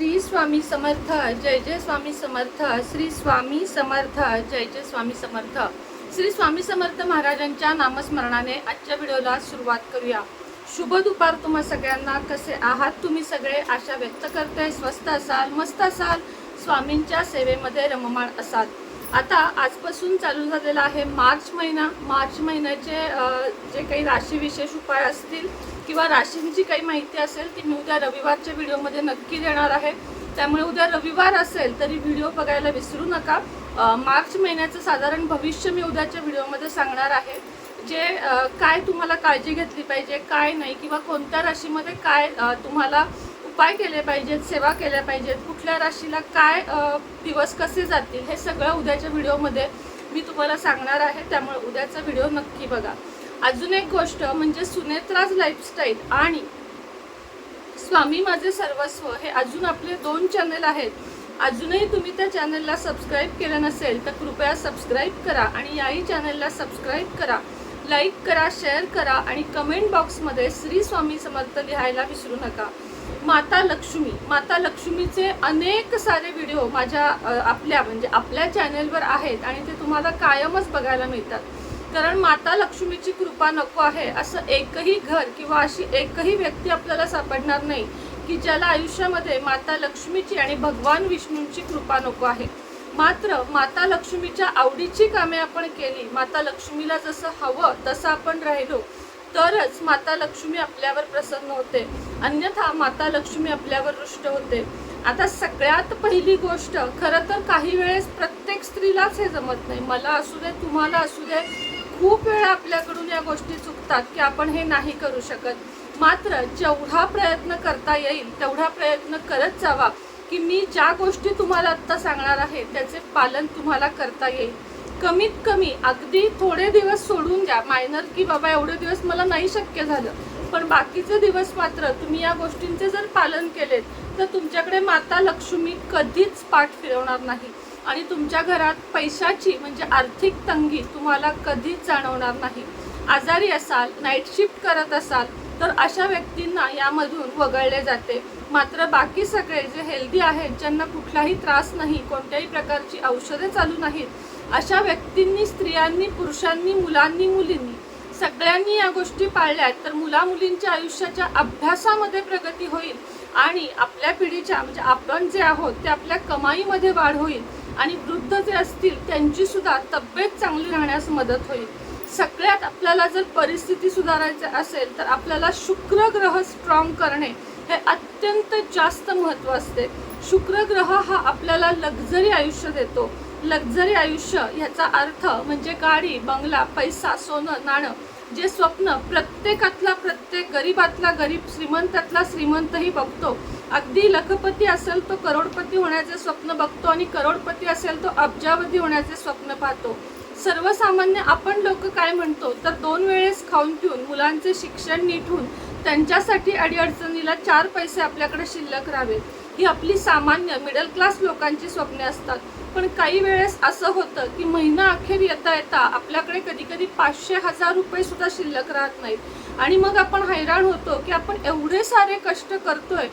श्री स्वामी समर्थ जय जय स्वामी समर्थ श्री स्वामी समर्थ जय जय स्वामी समर्थ. श्री स्वामी समर्थ महाराजांच्या नामस्मरणाने आजच्या व्हिडिओला सुरुवात करूया. शुभ दुपार तुम्हा सगळ्यांना. कसे आहात तुम्ही सगळे? आशा व्यक्त करते स्वस्त असाल मस्त असाल? स्वामींच्या सेवेमध्ये रममाण असाल. आता आजपासून चालू झालेला आहे मार्च महिना. मार्च महिन्याचे जे काही राशी विशेष उपाय असतील किंवा राशींची काही माहिती असेल ती मी उद्या रविवारच्या व्हिडिओमध्ये नक्की देणार आहे. त्यामुळे उद्या रविवार असेल तरी व्हिडिओ बघायला विसरू नका. मार्च महिन्याचं साधारण भविष्य मी उद्याच्या व्हिडिओमध्ये सांगणार आहे. जे काय तुम्हाला काळजी घेतली पाहिजे काय नाही किंवा कोणत्या राशीमध्ये काय तुम्हाला उपाय केले पाहिजेत सेवा केल्या पाहिजेत कुठल्या राशीला काय दिवस कसे जातील हे सगळं उद्याच्या व्हिडिओमध्ये मी तुम्हाला सांगणार आहे. त्यामुळे उद्याचा व्हिडिओ नक्की बघा. अजून एक गोष्ट म्हणजे सुनेत्राज लाईफस्टाईल आणि स्वामी माझे सर्वस्व हे अजून आपले दोन चॅनल आहेत. अजूनही तुम्ही त्या चॅनलला सबस्क्राईब केलं नसेल तर कृपया सबस्क्राईब करा आणि याही चॅनलला सबस्क्राईब करा. लाईक करा शेअर करा आणि कमेंट बॉक्समध्ये श्री स्वामी समर्थ लिहायला विसरू नका. माता लक्ष्मी माता लक्ष्मीचे अनेक सारे व्हिडिओ माझ्या आपल्या म्हणजे आपल्या चॅनेलवर आहेत आणि ते तुम्हाला कायमच बघायला मिळतात. कारण माता लक्ष्मीची कृपा नको आहे. असं एकही घर किंवा अशी एकही व्यक्ती आपल्याला सापडणार नाही की ज्याला आयुष्यामध्ये माता लक्ष्मीची आणि भगवान विष्णूंची कृपा नको आहे. मात्र माता लक्ष्मीच्या आवडीची कामे आपण केली माता लक्ष्मीला जसं हवं तसं आपण राहिलो तरच माता लक्ष्मी आपल्यावर प्रसन्न होते. अन्यथा माता लक्ष्मी आपल्यावर रुष्ट होते. आता सगळ्यात पहिली गोष्ट खरं तर काही वेळेस प्रत्येक स्त्रीलाच हे जमत नाही. मला असू दे तुम्हाला असू दे खूप वेळा आपल्याकडून या गोष्टी चुकतात की आपण हे नाही करू शकत. मात्र जेवढा प्रयत्न करता येईल तेवढा प्रयत्न करत जावा की मी ज्या गोष्टी तुम्हाला आत्ता सांगणार आहे त्याचे पालन तुम्हाला करता येईल. कमीत कमी अगदी थोडे दिवस सोडून द्या. मायनर की बाबा एवढे दिवस मला नाही शक्य झालं. पण बाकीचे दिवस मात्र तुम्ही या गोष्टींचे जर पालन केलेत तर तुमच्याकडे माता लक्ष्मी कधीच पाठ फिरवणार नाही आणि तुमच्या घरात पैशाची म्हणजे आर्थिक तंगी तुम्हाला कधीच जाणवणार नाही. आजारी असाल नाईट शिफ्ट करत असाल तर अशा व्यक्तींना यामधून वगळले जाते. मात्र बाकी सगळे जे हेल्दी आहेत ज्यांना कुठलाही त्रास नाही कोणत्याही प्रकारची औषधे चालू नाहीत अशा व्यक्तींनी स्त्रियांनी पुरुषांनी मुलांनी मुलींनी सगळ्यांनी या गोष्टी पाळल्यात तर मुला मुलींच्या आयुष्याच्या अभ्यासामध्ये प्रगती होईल आणि आपल्या पिढीच्या म्हणजे आपण जे आहोत ते आपल्या कमाईमध्ये वाढ होईल. आणि वृद्ध जे असतील त्यांची सुद्धा तब्येत चांगली राहण्यास मदत होईल. सगळ्यात आपल्याला जर परिस्थिती सुधारायची असेल तर आपल्याला शुक्र ग्रह स्ट्रॉंग करणे हे अत्यंत जास्त महत्त्व असते. शुक्र ग्रह हा आपल्याला लक्झरी आयुष्य देतो. लक्झरी आयुष्य ह्याचा अर्थ म्हणजे गाडी बंगला पैसा सोनं नाणं. जे स्वप्न प्रत्येकातला प्रत्येक गरीबातला गरीब श्रीमंतातला श्रीमंतही बघतो अगदी लखपती असेल तो करोडपती होण्याचे स्वप्न बघतो आणि करोडपती असेल तो अब्जावधी होण्याचे स्वप्न पाहतो. सर्वसामान्य आपण लोक काय म्हणतो? तर दोन वेळेस खाऊन पिऊन मुलांचे शिक्षण नीट होऊन त्यांच्यासाठी अडीअडचणीला चार पैसे आपल्याकडे शिल्लक राहावेत ही आपली सामान्य मिडल क्लास लोकांची स्वप्ने असतात. पण काही वेळेस असं होतं की महिना अखेर येता येता आपल्याकडे कधी कधी पाचशे हजार रुपये सुद्धा शिल्लक राहत नाहीत. आणि मग आपण हैराण होतो की आपण एवढे सारे कष्ट करतोय.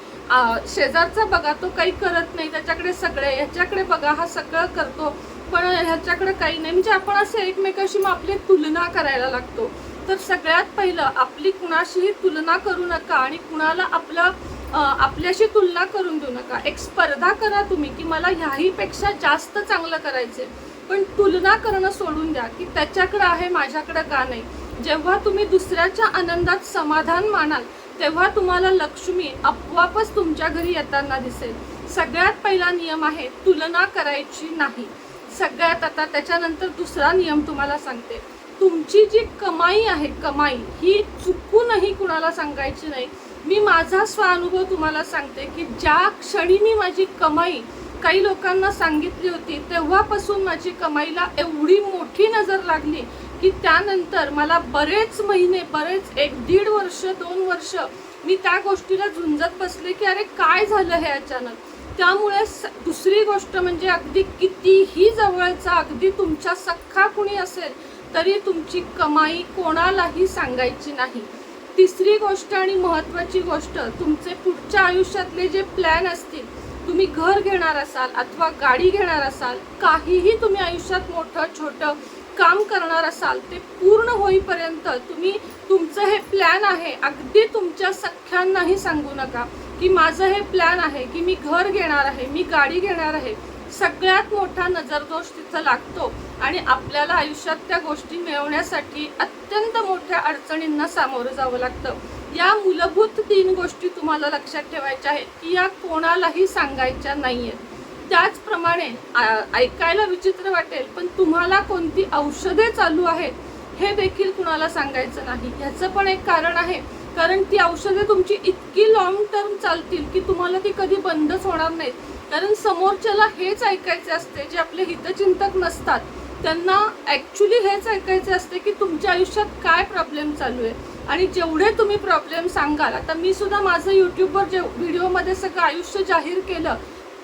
शेजारचा बघा तो काही करत नाही त्याच्याकडे सगळे ह्याच्याकडे बघा हा सगळं करतो. पण ह्याच्याकडे काही नाही. म्हणजे आपण असे एकमेकाशी मग आपली तुलना करायला लागतो. तर सगळ्यात पहिलं आपली कुणाशीही तुलना करू नका आणि कुणाला आपलं आपल्याशी तुलना करून देऊ नका. एक स्पर्धा करा तुम्ही की मला ह्याहीपेक्षा जास्त चांगलं करायचं पण तुलना करणं सोडून द्या की त्याच्याकडं आहे माझ्याकडं का नाही. जेव्हा तुम्ही दुसऱ्याच्या आनंदात समाधान मानाल तेव्हा तुम्हाला लक्ष्मी आपोआपच तुमच्या घरी येताना दिसेल. सगळ्यात पहिला नियम आहे तुलना करायची नाही. सगळ्यात आता त्याच्यानंतर दुसरा नियम तुम्हाला सांगते. तुमची जी कमाई आहे कमाई ही चुकूनही कुणाला सांगायची नाही. मी माझा स्वानुभव तुम्हाला सांगते की ज्या क्षणी मी माझी कमाई काही लोकांना सांगितली होती तेव्हापासून माझी कमाईला एवढी मोठी नजर लागली की त्यानंतर मला बरेच महिने बरेच एक दीड वर्ष दोन वर्ष मी त्या गोष्टीला झुंजत बसले की अरे काय झालं हे अचानक? त्यामुळे स- दुसरी गोष्ट म्हणजे अगदी कितीही जवळचा अगदी तुमच्या सख्खा कुणी असेल तरी तुमची कमाई कोणालाही सांगायची नाही. तिसरी गोष्ट आणि महत्त्वाची गोष्ट तुमचे पुढच्या आयुष्यातले जे प्लॅन असतील तुम्ही घर घेणार असाल अथवा गाडी घेणार असाल काहीही तुम्ही आयुष्यात मोठं छोटं काम करणार असाल ते पूर्ण होईपर्यंत तुम्ही तुमचं हे प्लॅन आहे अगदी तुमच्या सख्यांनाही सांगू नका की माझं हे प्लॅन आहे की मी घर घेणार आहे मी गाडी घेणार आहे. सगळ्यात मोठा नजरदोष तिथं लागतो आणि आपल्याला आयुष्यात त्या गोष्टी मिळवण्यासाठी अत्यंत मोठ्या अडचणींना सामोरं जावं लागतं. या मूलभूत तीन गोष्टी तुम्हाला लक्षात ठेवायच्या आहेत की या कोणालाही सांगायच्या नाही आहेत त्याचप्रमाणे ऐकायला विचित्र वाटेल पण तुम्हाला कोणती औषधे चालू आहेत हे देखील कुणाला सांगायचं नाही. ह्याचं पण एक कारण आहे. कारण ती औषधे तुमची इतकी लॉंग टर्म चालतील की तुम्हाला ती कधी बंदच होणार नाहीत. कारण समोरच्याला हेच ऐकायचे असते जे आपले हितचिंतक नसतात त्यांना ॲक्च्युली हेच ऐकायचे असते की तुमच्या आयुष्यात काय प्रॉब्लेम चालू आहे. आणि जेवढे तुम्ही प्रॉब्लेम सांगाल आता मी सुद्धा माझं यूट्यूबवर जे व्हिडिओमध्ये सगळं आयुष्य जाहीर केलं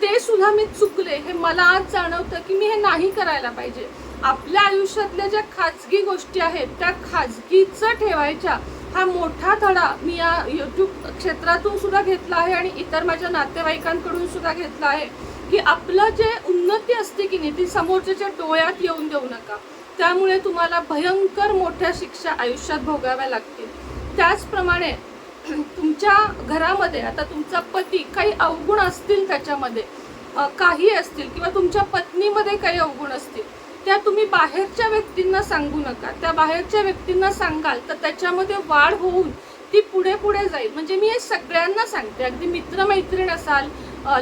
ते सुद्धा मी चुकले. हे मला आज जाणवतं की मी हे नाही करायला पाहिजे. आपल्या आयुष्यातल्या ज्या खाजगी गोष्टी आहेत त्या खाजगीचं ठेवायच्या. हा मोठा धडा मी या यूट्यूब क्षेत्रातून सुद्धा घेतला आहे आणि इतर माझ्या नातेवाईकांकडून सुद्धा घेतला आहे की आपलं जे उन्नती असते की नाही ती समोरच्याच्या डोळ्यात येऊन देऊ नका. त्यामुळे तुम्हाला भयंकर मोठ्या शिक्षा आयुष्यात भोगाव्या लागतील. त्याचप्रमाणे तुमच्या घरामध्ये आता तुमचा पती काही अवगुण असतील त्याच्यामध्ये काही असतील किंवा तुमच्या पत्नीमध्ये काही अवगुण असतील त्या तुम्ही बाहेरच्या व्यक्तींना सांगू नका. त्या बाहेरच्या व्यक्तींना सांगाल तर त्याच्यामध्ये वाढ होऊन ती पुढे पुढे जाईल. म्हणजे मी हे सगळ्यांना सांगते. अगदी मित्रमैत्रीण असाल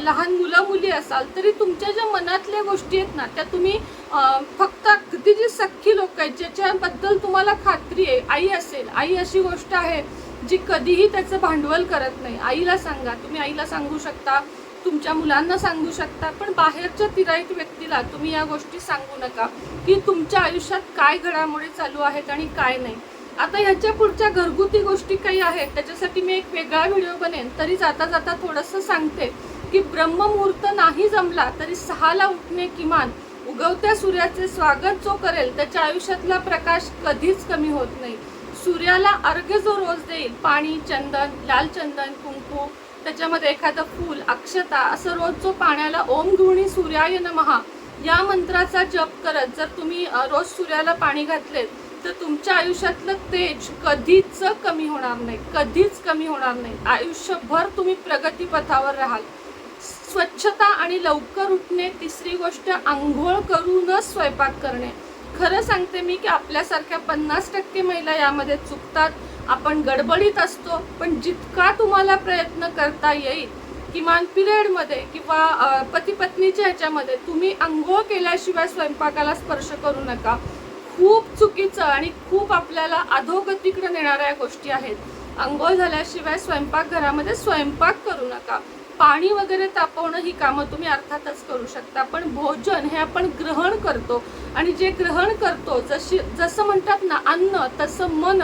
लहान मुलं मुली असाल तरी तुमच्या ज्या मनातल्या गोष्टी आहेत ना त्या तुम्ही फक्त अगदी जी सख्खी लोक आहेत ज्याच्याबद्दल तुम्हाला खात्री आहे आई असेल आई अशी गोष्ट आहे जी कधीही त्याचं भांडवल करत नाही. आईला सांगा तुम्ही आईला सांगू शकता. तुमच्या मुलांना सांगू शकता पण बाहेरच्या तिराईत व्यक्तीला तुम्ही या गोष्टी सांगू नका की तुमच्या आयुष्यात काय घडामोडी चालू आहेत आणि काय नाही. आता ह्याच्या पुढच्या घरगुती गोष्टी काही आहेत त्याच्यासाठी मी एक वेगळा व्हिडिओ बनेन. तरी जाता जाता थोडंसं सांगते की ब्रह्ममुहूर्त नाही जमला तरी सहाला उठणे किमान उगवत्या सूर्याचे स्वागत जो करेल त्याच्या आयुष्यातला प्रकाश कधीच कमी होत नाही. सूर्याला अर्घ्य जो रोज देईल पाणी चंदन लाल चंदन कुंकू त्याच्यामध्ये एखादं फूल अक्षता असं रोज जो पाण्याला ओम गृहिणी सूर्याय नमहा या मंत्राचा जप करत जर तुम्ही रोज सूर्याला पाणी घातलेत तर तुमच्या आयुष्यातलं तेज कधीच कमी होणार नाही कधीच कमी होणार नाही. आयुष्यभर तुम्ही प्रगतीपथावर राहाल. स्वच्छता आणि लवकर उठणे तिसरी गोष्ट आंघोळ करूनच स्वयंपाक करणे. खरं सांगते मी की आपल्यासारख्या पन्नास टक्के महिला यामध्ये चुकतात. आपण गडबडीत असतो पण जितका तुम्हाला प्रयत्न करता येईल किमान पिरियडमध्ये किंवा पती पत्नीच्या ह्याच्यामध्ये तुम्ही अंघोळ केल्याशिवाय स्वयंपाकाला स्पर्श करू नका. खूप चुकीचं आणि खूप आपल्याला अधोगतीकडे नेणाऱ्या गोष्टी आहेत. आंघोळ झाल्याशिवाय स्वयंपाकघरामध्ये स्वयंपाक करू नका. पाणी वगैरे तापवणं ही कामं तुम्ही अर्थातच करू शकता पण भोजन हे आपण ग्रहण करतो. आणि जे ग्रहण करतो जशी जसं म्हणतात ना अन्न तसं मन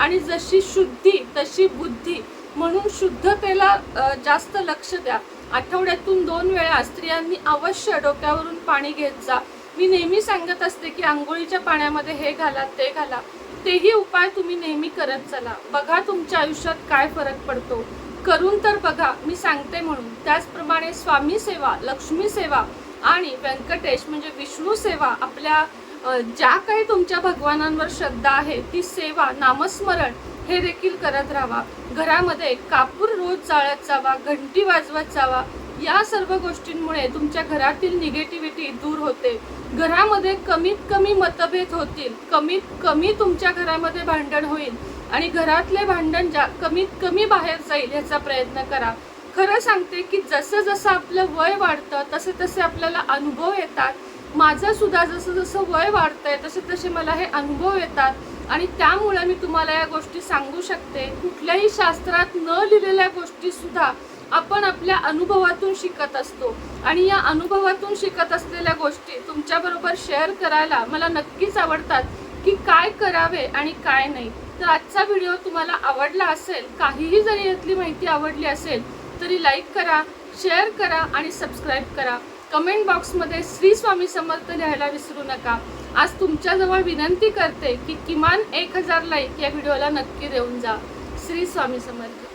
आणि जशी शुद्धी तशी बुद्धी. म्हणून शुद्धतेला जास्त लक्ष द्या. आठवड्यातून दोन वेळा स्त्रियांनी अवश्य डोक्यावरून पाणी घेत जा. मी नेहमी सांगत असते की आंघोळीच्या पाण्यामध्ये हे घाला ते घाला. तेही उपाय तुम्ही नेहमी करत चला. बघा तुमच्या आयुष्यात काय फरक पडतो. करून तर बघा मी सांगते म्हणून. त्याचप्रमाणे स्वामी सेवा लक्ष्मी सेवा आणि व्यंकटेश म्हणजे विष्णू सेवा आपल्या ज्या काही तुमच्या भगवानांवर श्रद्धा आहे ती सेवा नामस्मरण हे देखील करत राहावा घरामध्ये कापूर रोज जाळत जावा घंटी वाजवत जावा. या सर्व गोष्टींमुळे तुमच्या घरातील निगेटिव्हिटी दूर होते. घरामध्ये कमीत कमी मतभेद होतील कमीत कमी तुमच्या घरामध्ये भांडण होईल आणि घरातले भांडण जा कमीत कमी बाहेर जाईल याचा प्रयत्न करा. खरं सांगते की जसं जसं आपलं वय वाढतं तसे तसे आपल्याला अनुभव येतात. माझं सुद्धा जसं जसं वय वाढतंय तसे तसे मला हे अनुभव येतात. आणि त्यामुळे मी तुम्हाला या गोष्टी सांगू शकते. कुठल्याही शास्त्रात न लिहिलेल्या गोष्टी सुद्धा आपण आपल्या अनुभवातून शिकत असतो. आणि या अनुभवातून शिकत असलेल्या गोष्टी तुमच्याबरोबर शेअर करायला मला नक्कीच आवडतात की काय करावे आणि काय नाही. तर आजचा व्हिडिओ तुम्हाला आवडला असेल काहीही जरी यातली माहिती आवडली असेल तरी लाईक करा शेअर करा आणि सबस्क्राईब करा. कमेंट बॉक्समध्ये श्री स्वामी समर्थ लिहायला विसरू नका. आज तुमच्याजवळ विनंती करते की किमान एक हजार लाईक या व्हिडिओला नक्की देऊन जा. श्री स्वामी समर्थ.